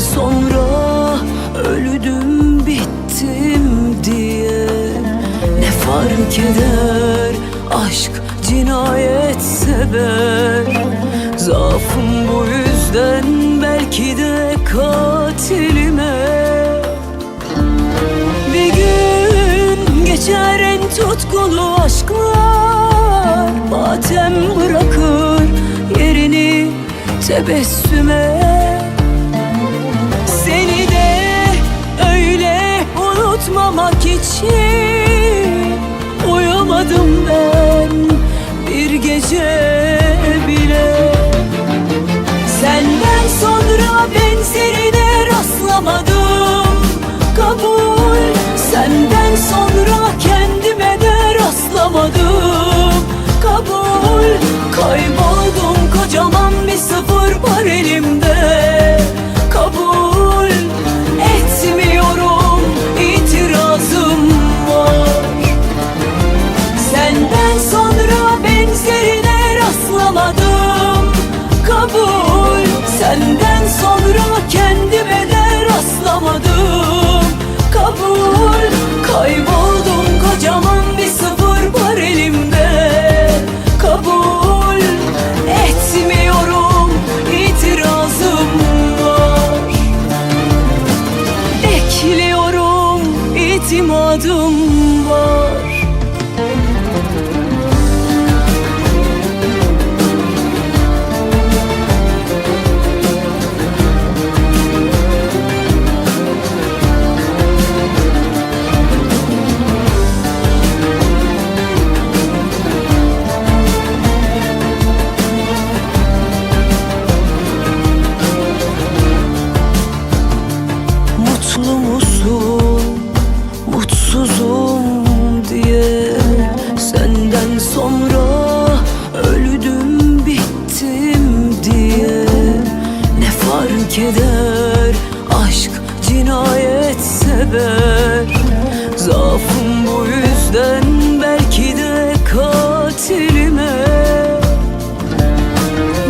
Sonra öldüm bittim diye. Ne fark eder aşk cinayet sever Zaafım bu yüzden belki de katilime. Bir gün geçer en tutkulu aşklar Matem bırakır yerini tebessüme unutmamak için Uyumadım ben bir gece bile. Senden sonra benzerine rastlamadım itimadım fark eder aşk cinayet sever. Zaafım bu yüzden belki de katilime.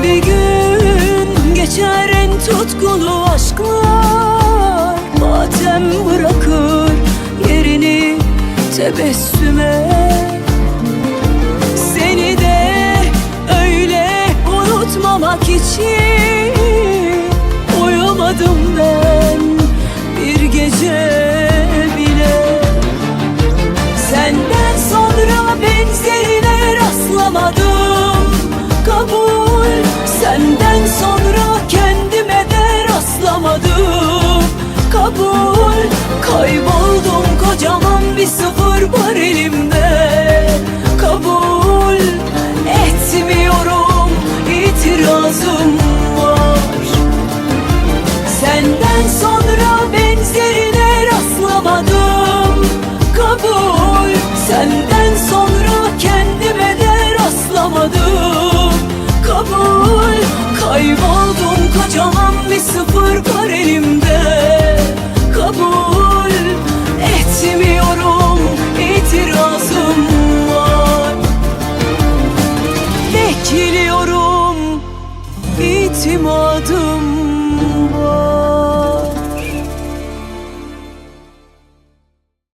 Bir gün geçer en tutkulu aşklar Matem bırakır yerini tebessüme. Seni de öyle unutmamak için benzerine rastlamadım. Kabul Senden sonra kendime de rastlamadım. Kabul Kayboldum kocaman bir sıfır var elimde. Kabul Kabul. Kayboldum kocaman bir sıfır var elimde. Kabul. Etmiyorum itirazım var. Bekliyorum itimadım